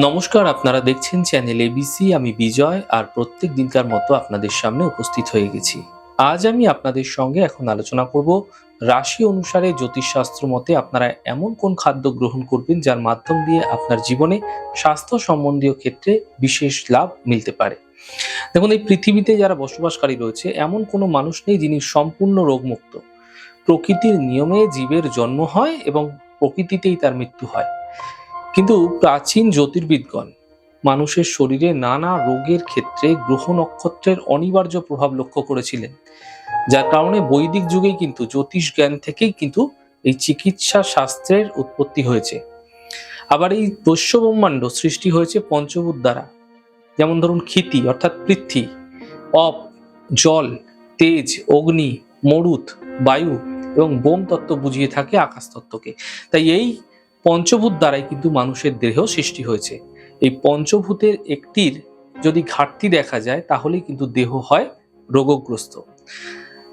নমস্কার, আপনারা দেখছেন চ্যানেল এবিসি আমি বিজয়, আর প্রত্যেক দিনকার মতো আপনাদের সামনে উপস্থিত হয়ে গেছি। আজ আমি আপনাদের সঙ্গে এখন আলোচনা করব রাশি অনুসারে জ্যোতিষশাস্ত্র মতে আপনারা এমন কোন খাদ্য গ্রহণ করবেন যার মাধ্যম দিয়ে আপনার জীবনে স্বাস্থ্য সম্বন্ধীয় ক্ষেত্রে বিশেষ লাভ মিলতে পারে। দেখুন, এই পৃথিবীতে যারা বসবাসকারী রয়েছে, এমন কোনো মানুষ নেই যিনি সম্পূর্ণ রোগমুক্ত। প্রকৃতির নিয়মে জীবের জন্ম হয় এবং প্রকৃতিতেই তার মৃত্যু হয়। কিন্তু প্রাচীন জ্যোতির্বিদগণ মানুষের শরীরে নানা রোগের ক্ষেত্রে গ্রহ নক্ষত্রের অনিবার্য প্রভাব লক্ষ্য করেছিলেন। যার কারণে বৈদিক যুগেই কিন্তু জ্যোতিষ জ্ঞান থেকেই কিন্তু এই চিকিৎসা শাস্ত্রের উৎপত্তি হয়েছে। আবার এই বৈশ্য ব্রহ্মাণ্ড সৃষ্টি হয়েছে পঞ্চভূত দ্বারা। যেমন ধরুন ক্ষিতি, অর্থাৎ পৃথ্বী, অপ, জল, তেজ, অগ্নি, মরুত, বায়ু এবং বোম তত্ত্ব বুঝিয়ে থাকে আকাশ তত্ত্বকে তাই এই পঞ্চভূত দ্বারাই কিন্তু মানুষের দেহ সৃষ্টি হয়েছে। এই পঞ্চভূতের একটির যদি ঘাটতি দেখা যায়, তাহলে কিন্তু দেহ হয় রোগগ্রস্ত।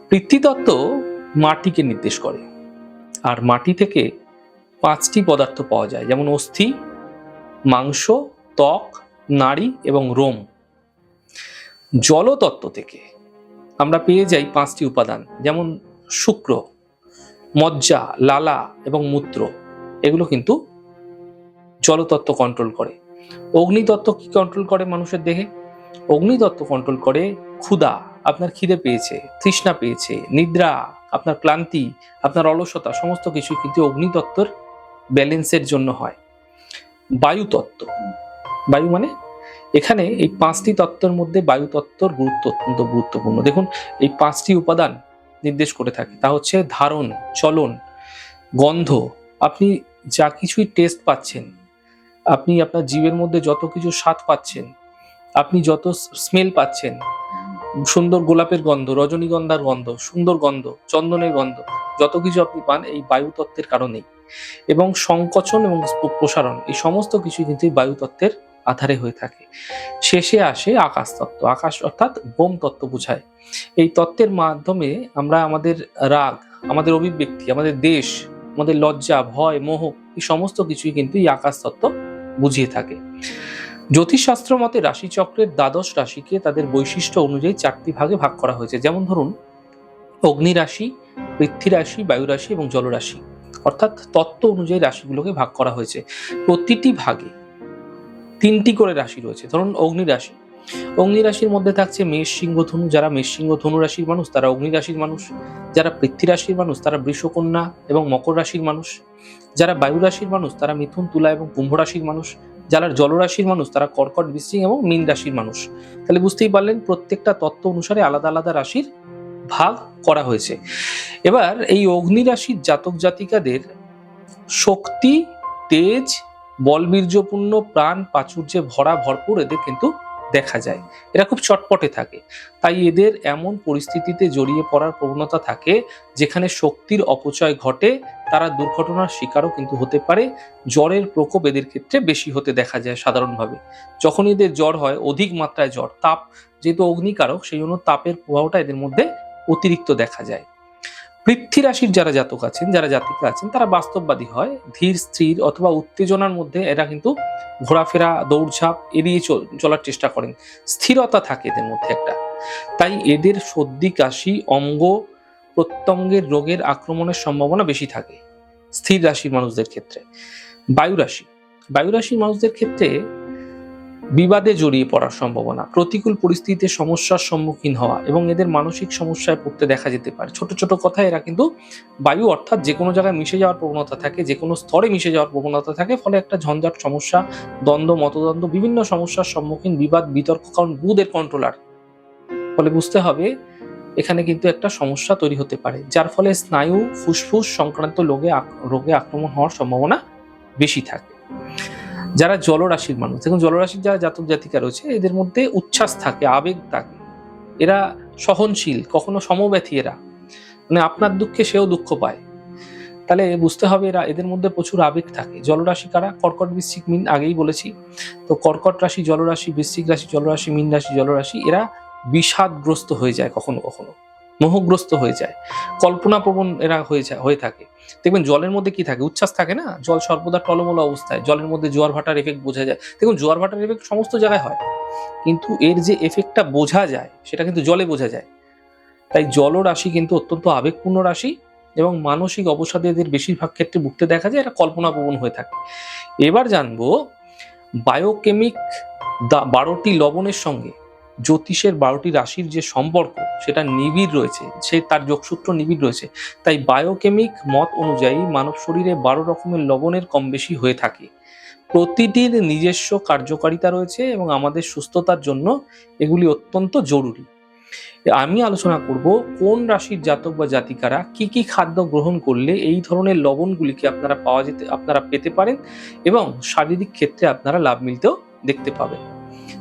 পৃথ্বীতত্ত্ব মাটিকে নির্দেশ করে। আর মাটি থেকে পাঁচটি পদার্থ পাওয়া যায়, যেমন অস্থি, মাংস, ত্বক, নাড়ি এবং রোম। জলতত্ত্ব থেকে আমরা পেয়ে যাই পাঁচটি উপাদান, যেমন শুক্র, মজ্জা, লালা এবং মূত্র। এগুলো কিন্তু জলতত্ত্ব কন্ট্রোল করে। অগ্নিতত্ত্ব কি কন্ট্রোল করে মানুষের দেহে? অগ্নিতত্ত্ব কন্ট্রোল করে ক্ষুধা, আপনার খিদে পেয়েছে, তৃষ্ণা পেয়েছে, নিদ্রা, আপনার ক্লান্তি, আপনার অলসতা, সমস্ত কিছু কিন্তু অগ্নিতত্ত্বর ব্যালেন্সের জন্য হয়। বায়ুতত্ত্ব, বায়ু মানে? এখানে এই পাঁচটি তত্ত্বের মধ্যে বায়ুতত্ত্বর গুরুত্ব অত্যন্ত গুরুত্বপূর্ণ। দেখুন, এই পাঁচটি উপাদান নির্দেশ করে থাকে। তা হচ্ছে ধারণ, চলন, গন্ধ। আপনি যা কিছুই টেস্ট পাচ্ছেন। আপনি আপনার জীবের মধ্যে যত কিছু স্বাদ পাচ্ছেন, আপনি যত স্মেল পাচ্ছেন, সুন্দর গোলাপের গন্ধ, রজনীগন্ধার গন্ধ, সুন্দর গন্ধ, চন্দনের গন্ধ, যত কিছু আপনি পান এই বায়ুতত্ত্বের কারণেই। এবং সংকোচন এবং প্রসারণ, এই সমস্ত কিছু কিন্তু এই বায়ু তত্ত্বের আধারে হয়ে থাকে। শেষে আসে আকাশ তত্ত্ব আকাশ অর্থাৎ বোম তত্ত্ব বোঝায়। এই তত্ত্বের মাধ্যমে আমরা আমাদের রাগ, আমাদের অভিব্যক্তি, আমাদের দেশ আমাদের লজ্জা, ভয়, মোহ, এই সমস্ত কিছুই কিন্তু এই আকাশ তত্ত্ব বুঝিয়ে থাকে। জ্যোতিষশাস্ত্র মতে রাশিচক্রের দ্বাদশ রাশিকে তাদের বৈশিষ্ট্য অনুযায়ী চারটি ভাগে ভাগ করা হয়েছে। যেমন ধরুন অগ্নি রাশি পৃথ্বী রাশি বায়ু রাশি এবং জলরাশি। অর্থাৎ তত্ত্ব অনুযায়ী রাশিগুলোকে ভাগ করা হয়েছে। প্রতিটি ভাগে তিনটি করে রাশি রয়েছে। ধরুন অগ্নি রাশি অগ্নি রাশির মধ্যে থাকছে মেষ সিংহ ধনু। যারা মেষ সিংহ ধনু রাশির মানুষ, তারা অগ্নি রাশির মানুষ। যারা পৃথ্বী রাশির মানুষ, তারা বৃষকন্যা এবং মকর রাশির মানুষ। যারা বায়ু রাশির মানুষ, তারা মিথুন, তুলা এবং কুম্ভ রাশির মানুষ। যারা জলরাশির মানুষ, তারা কর্কট, বৃশ্চিক এবং মীন রাশির মানুষ। তাহলে বুঝতেই পারলেন, প্রত্যেকটা তত্ত্ব অনুসারে আলাদা আলাদা রাশির ভাগ করা হয়েছে। এবার এই অগ্নি রাশির জাতক জাতিকাদের শক্তি, তেজ বলবীর্যপূর্ণ প্রাণ, প্রাচুর্যে ভরা, ভরপুর, এদের কিন্তু দেখা যায়। এরা খুব চটপটে থাকে। তাই এদের এমন পরিস্থিতিতে জড়িয়ে পড়ার প্রবণতা থাকে, যেখানে শক্তির অপচয় ঘটে, তারা দুর্ঘটনার শিকারও কিন্তু হতে পারে, জ্বরের প্রকোপ এদের ক্ষেত্রে বেশি হতে দেখা যায় সাধারণভাবে। যখন এদের জ্বর হয়, অধিক মাত্রায় জ্বর, তাপ, যেহেতু অগ্নিকারক, সেই জন্য তাপের প্রভাবটা এদের মধ্যে অতিরিক্ত দেখা যায়। পৃথ্বী রাশির যারা জাতক আছেন, যারা জাতিকা আছেন, তারা বাস্তববাদী হয়। ধীর, স্থির অথবা উত্তেজনার মধ্যে এরা কিন্তু ঘোরাফেরা, দৌড়ঝাঁপ এড়িয়ে চল- চলার চেষ্টা করেন। স্থিরতা থাকে এদের মধ্যে একটা। তাই এদের সর্দি, কাশি, অঙ্গ প্রত্যঙ্গের রোগের আক্রমণের সম্ভাবনা বেশি থাকে। স্থির রাশির মানুষদের ক্ষেত্রে। বায়ু রাশি বায়ু রাশির মানুষদের ক্ষেত্রে বিবাদে জড়িয়ে পড়ার সম্ভাবনা, প্রতিকূল পরিস্থিতিতে সমস্যার সম্মুখীন হওয়া এবং এদের মানসিক সমস্যায় পড়তে দেখা যেতে পারে। ছোট ছোট কথায় এরা কিন্তু বায়ু অর্থাৎ যে কোনো জায়গায় মিশে যাওয়ার প্রবণতা থাকে, যে কোনো স্তরে মিশে যাওয়ার প্রবণতা থাকে, ফলে একটা ঝঞ্ঝাট সমস্যা, দ্বন্দ্ব, মতদ্বন্দ্ব, বিভিন্ন সমস্যার সম্মুখীন, বিবাদ, বিতর্ক, কারণ বুধের কন্ট্রোলার ফলে বুঝতে হবে, এখানে কিন্তু একটা সমস্যা তৈরি হতে পারে, যার ফলে স্নায়ু, ফুসফুস, সংক্রান্ত রোগে রোগে আক্রমণ হওয়ার সম্ভাবনা বেশি থাকে। যারা জলরাশির মানুষ, দেখুন জলরাশির যারা জাতক জাতিকা রয়েছে, এদের মধ্যে উচ্ছ্বাস থাকে, আবেগ থাকে। এরা সহনশীল, কখনো সমব্যথী এরা। মানে আপনার দুঃখে সেও দুঃখ পায়। তাহলে বুঝতে হবে এরা, এদের মধ্যে প্রচুর আবেগ থাকে। জলরাশি কারা? কর্কট বৃশ্চিক মিন, আগেই বলেছি। তো কর্কট রাশি, জলরাশি, বৃশ্চিক রাশি, জলরাশি, মিন রাশি, জলরাশি, এরা বিষাদগ্রস্ত হয়ে যায় কখনো কখনো। মোহগ্রস্ত হয়ে যায়। কল্পনাপ্রবণ এরা হয়ে যায়, হয়ে থাকে। দেখবেন জলের মধ্যে কি থাকে? উচ্ছ্বাস থাকে না? জল সর্বদা টলমল অবস্থায়। জলের মধ্যে জোয়ার ভাটার এফেক্ট বোঝা যায়। দেখুন, জোয়ার ভাটার এফেক্ট সমস্ত জায়গায় হয়। কিন্তু এর যে এফেক্টটা বোঝা যায়, সেটা কিন্তু জলে বোঝা যায়। তাই জল রাশি কিন্তু অত্যন্ত আবেগপূর্ণ রাশি এবং মানসিক অবসাদে এদের বেশিরভাগ ক্ষেত্রে ভুগতে দেখা যায় এটা কল্পনাপ্রবণ হয়ে থাকে। এবার জানব বায়োকেমিক দা বারোটি লবণের সঙ্গে জ্যোতিষের বারোটি রাশির যে সম্পর্ক সেটা নিবিড় রয়েছে, সে তার যোগসূত্র নিবিড় রয়েছে। তাই বায়োকেমিক মত অনুযায়ী মানব শরীরে বারো রকমের লবণের কম বেশি হয়ে থাকে। প্রতিটির নিজস্ব কার্যকারিতা রয়েছে এবং আমাদের সুস্থতার জন্য এগুলি অত্যন্ত জরুরি। আমি আলোচনা করব কোন রাশির জাতক বা জাতিকারা কি কি খাদ্য গ্রহণ করলে এই ধরনের লবণগুলিকে আপনারা পাওয়া যেতে, আপনারা পেতে পারেন এবং শারীরিক ক্ষেত্রে আপনারা লাভ মিলতেও দেখতে পাবেন।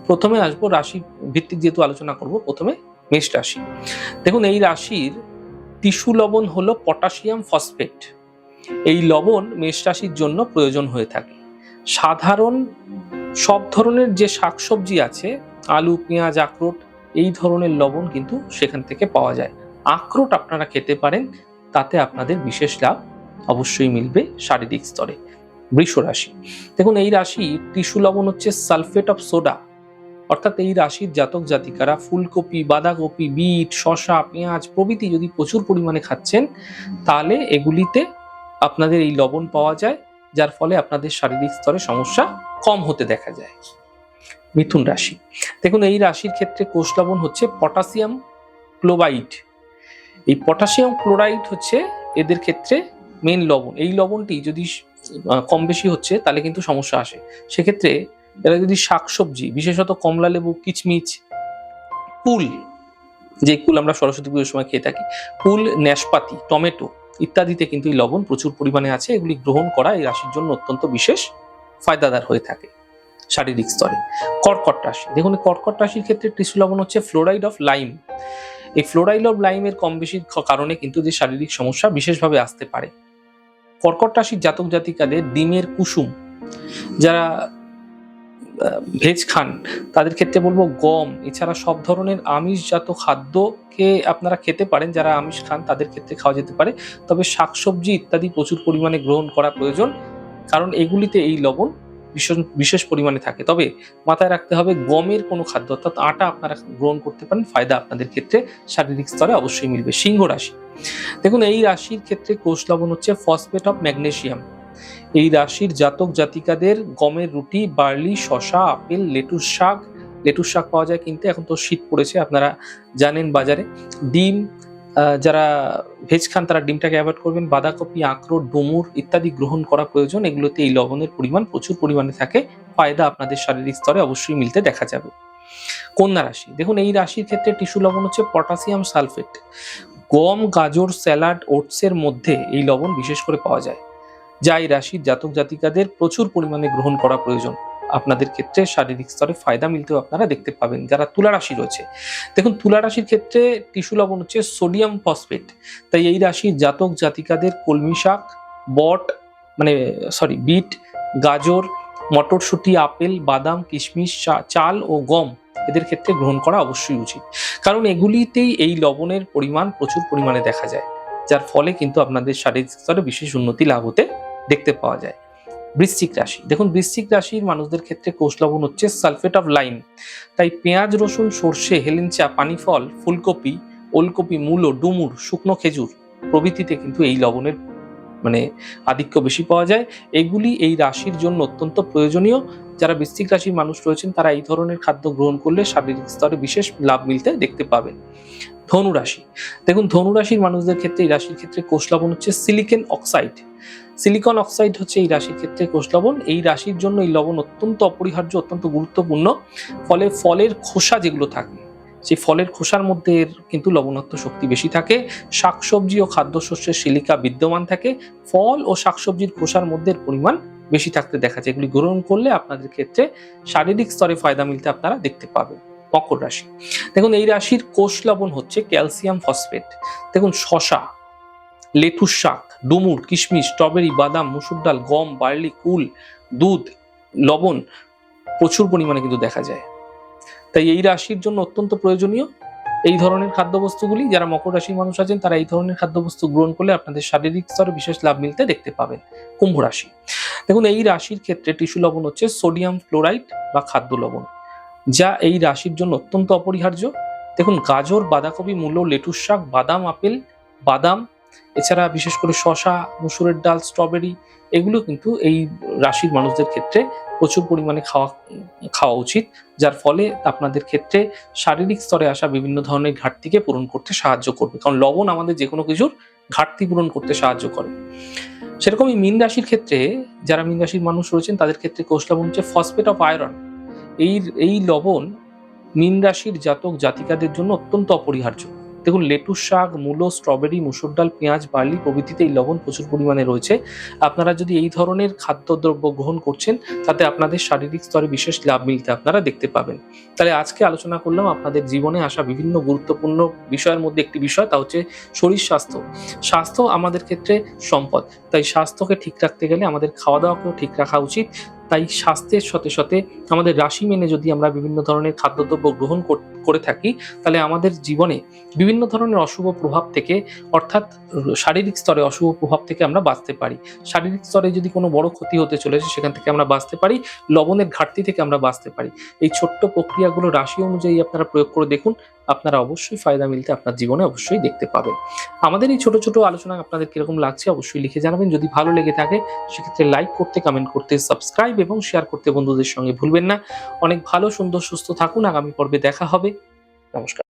প্রথমে আসব রাশি ভিত্তিক যেহেতু আলোচনা করব, প্রথমে মেষ রাশি। দেখুন, এই রাশির টিস্যু লবণ হলো পটাশিয়াম ফসফেট। এই লবণ মেষ রাশির জন্য প্রয়োজন হয়ে থাকে। সাধারণ সব ধরনের যে শাকসবজি আছে, আলু, পেঁয়াজ, আখরোট, এই ধরনের লবণ কিন্তু সেখান থেকে পাওয়া যায়। আখরোট আপনারা খেতে পারেন, তাতে আপনাদের বিশেষ লাভ অবশ্যই মিলবে শারীরিক স্তরে। বৃষ রাশি। দেখুন, এই রাশি টিস্যু লবণ হচ্ছে সালফেট অফ সোডা। অর্থাৎ এই রাশির জাতক জাতিকারা ফুলকপি, বাঁধাকপি, বিট, শসা, পেঁয়াজ প্রভৃতি যদি প্রচুর পরিমাণে খাচ্ছেন, তাহলে এগুলিতে আপনাদের এই লবণ পাওয়া যায়, যার ফলে আপনাদের শারীরিক স্তরে সমস্যা কম হতে দেখা যায়। মিথুন রাশি। দেখুন, এই রাশির ক্ষেত্রে কোষ লবণ হচ্ছে পটাশিয়াম ক্লোরাইড। এই পটাশিয়াম ক্লোরাইড হচ্ছে এদের ক্ষেত্রে মেন লবণ। এই লবণটি যদি কম বেশি হচ্ছে, তাহলে কিন্তু সমস্যা আসে। সেক্ষেত্রে এরা যদি শাকসবজি, বিশেষত কমলা লেবু, কিচমিচ, কুল, যে কুল আমরা সরস্বতী পুজোর সময় খেয়ে থাকি, কুল, ন্যাশপাতি, টমেটো ইত্যাদিতে কিন্তু এই লবণ প্রচুর পরিমাণে আছে, এগুলি গ্রহণ করা এই রাশির জন্য অত্যন্ত বিশেষ ফায়দাদার হয়ে থাকে শারীরিক স্তরে। কর্কট রাশি, দেখুন কর্কট রাশির ক্ষেত্রে টিস্যু লবণ হচ্ছে ফ্লোরাইড অফ লাইম। এই ফ্লোরাইড অফ লাইমের কম বেশির খ- কারণে কিন্তু যে শারীরিক সমস্যা বিশেষভাবে আসতে পারে। কর্কট রাশির জাতক জাতিকাদের ডিমের কুসুম, যারা ভেজ খান, তাদের ক্ষেত্রে বলব গম, এছাড়া সব ধরনের আমিষজাত খাদ্যকে আপনারা খেতে পারেন, যারা আমিষ খান তাদের ক্ষেত্রে খাওয়া যেতে পারে। তবে শাকসবজি ইত্যাদি প্রচুর পরিমাণে গ্রহণ করা প্রয়োজন, কারণ এগুলিতে এই লবণ বিশেষ বিশেষ পরিমাণে থাকে। তবে মাথায় রাখতে হবে গমের কোনো খাদ্য, অর্থাৎ আটা আপনারা গ্রহণ করতে পারেন, ফায়দা আপনাদের ক্ষেত্রে শারীরিক স্তরে অবশ্যই মিলবে, সিংহ রাশি। দেখুন, এই রাশির ক্ষেত্রে কোষ লবণ হচ্ছে ফসফেট অফ ম্যাগনেসিয়াম এই রাশির জাতক জাতিকাদের গমের রুটি, বার্লি শশা আপেল, লেটুস শাক। লেটুস শাক পাওয়া যায় কিন্তু, এখন তো শীত পড়েছে, আপনারা জানেন বাজারে। ডিম যারা ভেজ খান তারা ডিমটাকে অ্যাভয়েড করবেন। বাঁধাকপি, আখরোট, ডুমুর ইত্যাদি গ্রহণ করা প্রয়োজন। এগুলোতে এই লবণের পরিমাণ প্রচুর পরিমাণে থাকে। ফায়দা আপনাদের শারীরিক স্তরে অবশ্যই মিলতে দেখা যাবে। কন্যা রাশি, দেখুন এই রাশির ক্ষেত্রে টিস্যু লবণ হচ্ছে পটাশিয়াম সালফেট। গম, গাজর, স্যালাড, ওটসের মধ্যে এই লবণ বিশেষ করে পাওয়া যায়। যা এই রাশির জাতক জাতিকাদের প্রচুর পরিমাণে গ্রহণ করা প্রয়োজন। আপনাদের ক্ষেত্রে শারীরিক স্তরে ফায়দা মিলতেও আপনারা দেখতে পাবেন, যারা তুলা রাশি রয়েছে। দেখুন, তুলা রাশির ক্ষেত্রে টিস্যু লবণ হচ্ছে সোডিয়াম ফসফেট। তাই এই রাশির জাতক জাতিকাদের কলমি শাক, বট মানে সরি বিট, গাজর, মটরশুঁটি, আপেল, বাদাম, কিশমিশ চাল ও গম এদের ক্ষেত্রে গ্রহণ করা অবশ্যই উচিত। কারণ এগুলিতেই এই লবণের পরিমাণ প্রচুর পরিমাণে দেখা যায়। যার ফলে কিন্তু আপনাদের শারীরিক স্তরে বিশেষ উন্নতি লাভ হতে দেখতে পাওয়া যায়। বৃশ্চিক রাশি, দেখুন বৃশ্চিক রাশির মানুষদের ক্ষেত্রে কোষ লবণ হচ্ছে সালফেট অফ লাইম তাই পেঁয়াজ, রসুন, সর্ষে, হেলেঞ্চা, পানিফল, ফুলকপি, ওলকপি, মূলো, ডুমুর, শুকনো খেজুর প্রভৃতিতে কিন্তু এই লবণের মানে আধিক্য বেশি পাওয়া যায়। এগুলি এই রাশির জন্য অত্যন্ত প্রয়োজনীয়। যারা বৃশ্চিক রাশির মানুষ রয়েছেন, তারা এই ধরনের খাদ্য গ্রহণ করলে শারীরিক স্তরে বিশেষ লাভ মিলতে দেখতে পাবেন। ধনু রাশি। দেখুন, ধনু রাশির মানুষদের ক্ষেত্রে এই রাশির ক্ষেত্রে কোষ লবণ হচ্ছে সিলিকন অক্সাইড সিলিকন অক্সাইড হচ্ছে এই রাশির ক্ষেত্রে কোষ লবণ। এই রাশির জন্য এই লবণ অত্যন্ত অপরিহার্য, অত্যন্ত গুরুত্বপূর্ণ। ফলে ফলের খোসা যেগুলো থাকে সেই ফলের খোসার মধ্যে এর কিন্তু লবণাক্ত শক্তি বেশি থাকে, শাকসবজি ও খাদ্যশস্যের সিলিকা বিদ্যমান থাকে, ফল ও শাকসবজির খোসার মধ্যে পরিমাণ বেশি থাকতে দেখা যায়। এগুলি গ্রহণ করলে আপনাদের ক্ষেত্রে শারীরিক স্তরে ফায়দা মিলতে আপনারা দেখতে পাবেন মকর রাশি। দেখুন, এই রাশির কোষ লবণ হচ্ছে ক্যালসিয়াম ফসফেট। দেখুন, শশা, লেটুস শাক, ডুমুর, কিশমিশ, স্ট্রবেরি, বাদাম, মুসুর ডাল, গম, বার্লি, কুল, দুধ, লবণ প্রচুর পরিমাণে কিন্তু দেখা যায়। তাই এই রাশির জন্য অত্যন্ত প্রয়োজনীয় এই ধরনের খাদ্যবস্তুগুলি, যারা মকর রাশির মানুষ আছেন, তারা এই ধরনের খাদ্যবস্তু গ্রহণ করলে আপনাদের শারীরিক স্তরে বিশেষ লাভ মিলতে দেখতে পাবেন কুম্ভ রাশি। দেখুন, এই রাশির ক্ষেত্রে টিস্যু লবণ হচ্ছে সোডিয়াম ফ্লোরাইড বা খাদ্য লবণ, যা এই রাশির জন্য অত্যন্ত অপরিহার্য। দেখুন, গাজর, বাঁধাকপি, মূলো, লেটুস শাক, বাদাম, আপেল, বাদাম এছাড়া বিশেষ করে শশা মুসুরের ডাল স্ট্রবেরি এগুলো কিন্তু এই রাশির মানুষদের ক্ষেত্রে প্রচুর পরিমাণে খাওয়া খাওয়া উচিত, যার ফলে আপনাদের ক্ষেত্রে শারীরিক স্তরে আসা বিভিন্ন ধরনের ঘাটতিকে পূরণ করতে সাহায্য করবে। কারণ লবণ আমাদের যে কোনো কিছুর ঘাটতি পূরণ করতে সাহায্য করে। সেরকমই মীন রাশির ক্ষেত্রে, যারা মীন রাশির মানুষ রয়েছেন, তাদের ক্ষেত্রে কোষ লবণ হচ্ছে ফসফেট অফ আয়রন এই এই লবণ মীন রাশির জাতক জাতিকাদের জন্য অত্যন্ত অপরিহার্য। দেখুন, লেটুস শাক, মূলো, স্ট্রবেরি, মুসুর ডাল, পেঁয়াজ, বার্লি প্রভৃতিতে এই লবণ প্রচুর পরিমাণে রয়েছে। আপনারা যদি এই ধরনের খাদ্যদ্রব্য গ্রহণ করছেন, তাতে আপনাদের শারীরিক স্তরে বিশেষ লাভ মিলতে আপনারা দেখতে পাবেন। তাহলে আজকে আলোচনা করলাম আপনাদের জীবনে আসা বিভিন্ন গুরুত্বপূর্ণ বিষয়ের মধ্যে একটি বিষয়, তা হচ্ছে শরীর স্বাস্থ্য। স্বাস্থ্য আমাদের ক্ষেত্রে সম্পদ। তাই স্বাস্থ্যকে ঠিক রাখতে গেলে আমাদের খাওয়া দাওয়াকেও ঠিক রাখা উচিত। তাই স্বাস্থ্যের সাথে সাথে আমাদের রাশি মেনে যদি আমরা বিভিন্ন ধরনের খাদ্যদ্রব্য গ্রহণ করে থাকি, তাহলে আমাদের জীবনে বিভিন্ন ধরনের অশুভ প্রভাব থেকে, অর্থাৎ শারীরিক স্তরে অশুভ প্রভাব থেকে আমরা বাঁচতে পারি। শারীরিক স্তরে যদি কোনো বড় ক্ষতি হতে চলেছে, সেখান থেকে আমরা বাঁচতে পারি। লবণের ঘাটতি থেকে আমরা বাঁচতে পারি। এই ছোট্ট প্রক্রিয়াগুলো রাশি অনুযায়ী আপনারা প্রয়োগ করে দেখুন। আপনারা অবশ্যই ফায়দা মিলতে আপনার জীবনে অবশ্যই দেখতে পাবেন। আমাদের এই ছোট ছোট আলোচনা আপনাদের কীরকম লাগছে অবশ্যই লিখে জানাবেন। যদি ভালো লেগে থাকে, সেক্ষেত্রে লাইক করতে কমেন্ট করতে সাবস্ক্রাইব এবং শেয়ার করতে বন্ধুদের সঙ্গে ভুলবেন না। অনেক ভালো, সুন্দর, সুস্থ থাকুন। আগামী পর্বে দেখা হবে। নমস্কার।